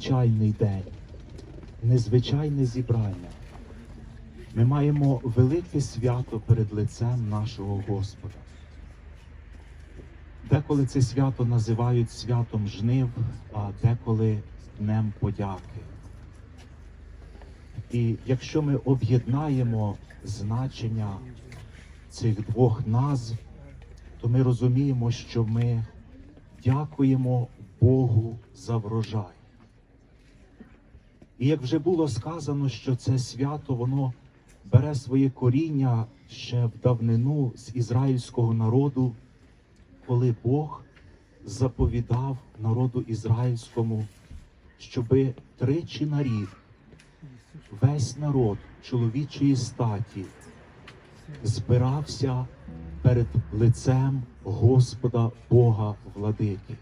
незвичайний день, незвичайне зібрання. Ми маємо велике свято перед лицем нашого Господа. Деколи це свято називають святом жнив, а деколи Днем подяки. І якщо ми об'єднаємо значення цих двох назв, то ми розуміємо, що ми дякуємо Богу за врожай. І як вже було сказано, що це свято воно бере своє коріння ще в давнину з ізраїльського народу, коли Бог заповідав народу ізраїльському, щоби тричі на рік весь народ чоловічої статі збирався перед лицем Господа Бога владики.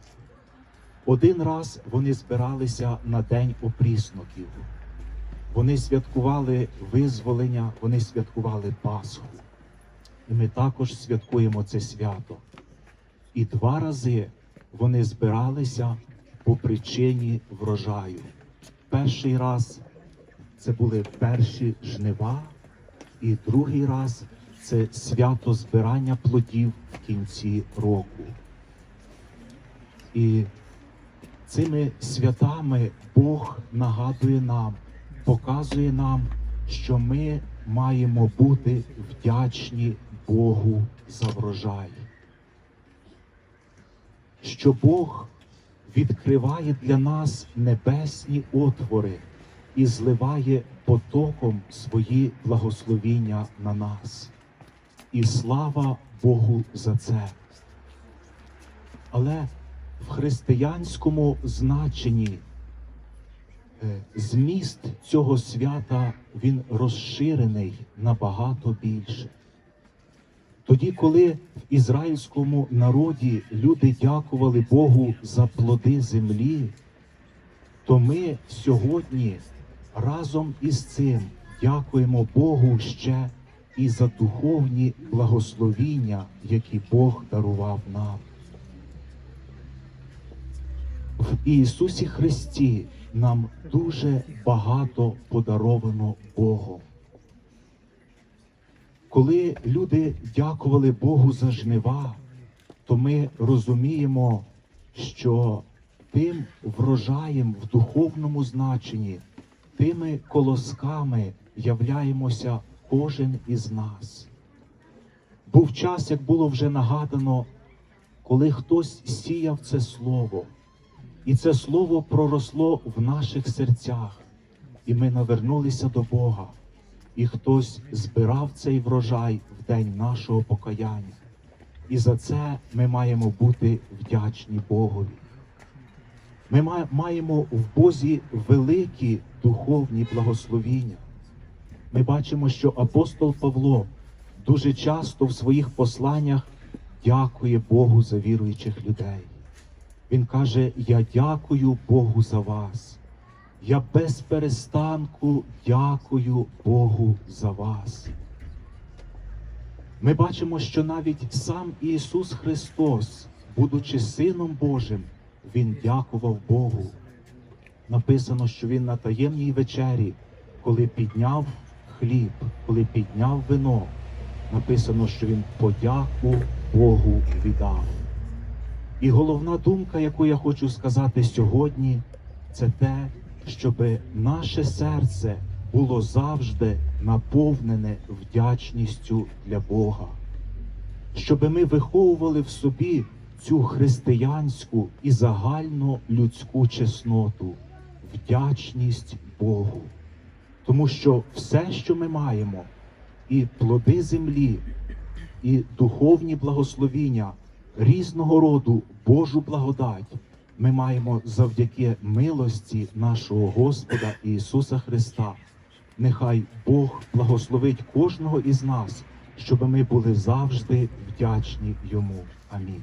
Один раз вони збиралися на день опрісноків. Вони святкували визволення, вони святкували Пасху. І ми також святкуємо це свято. І два рази вони збиралися по причині врожаю. Перший раз це були перші жнива, і другий раз це свято збирання плодів в кінці року. І цими святами Бог нагадує нам, показує нам, що ми маємо бути вдячні Богу за врожай. Що Бог відкриває для нас небесні отвори і зливає потоком свої благословіння на нас. І слава Богу за це. Але в християнському значенні е, зміст цього свята він розширений набагато більше. Тоді, коли в ізраїльському народі люди дякували Богу за плоди землі, то ми сьогодні разом із цим дякуємо Богу ще і за духовні благословіння, які Бог дарував нам. В Ісусі Христі нам дуже багато подаровано Богом. Коли люди дякували Богу за жнива, то ми розуміємо, що тим врожаєм в духовному значенні, тими колосками являємося кожен із нас. Був час, як було вже нагадано, коли хтось сіяв це слово, і це слово проросло в наших серцях, і ми навернулися до Бога, і хтось збирав цей врожай в день нашого покаяння. І за це ми маємо бути вдячні Богові. Ми маємо в Бозі великі духовні благословіння. Ми бачимо, що апостол Павло дуже часто в своїх посланнях дякує Богу за віруючих людей. Він каже: Я дякую Богу за вас. Я без перестанку дякую Богу за вас. Ми бачимо, що навіть сам Ісус Христос, будучи Сином Божим, Він дякував Богу. Написано, що Він на таємній вечері, коли підняв хліб, коли підняв вино, написано, що Він подяку Богу віддав. І головна думка, яку я хочу сказати сьогодні, це те, щоб наше серце було завжди наповнене вдячністю для Бога, щоб ми виховували в собі цю християнську і загально людську чесноту, вдячність Богу. Тому що все, що ми маємо, і плоди землі, і духовні благословіння різного роду Божу благодать ми маємо завдяки милості нашого Господа Ісуса Христа. Нехай Бог благословить кожного із нас, щоб ми були завжди вдячні Йому. Амінь.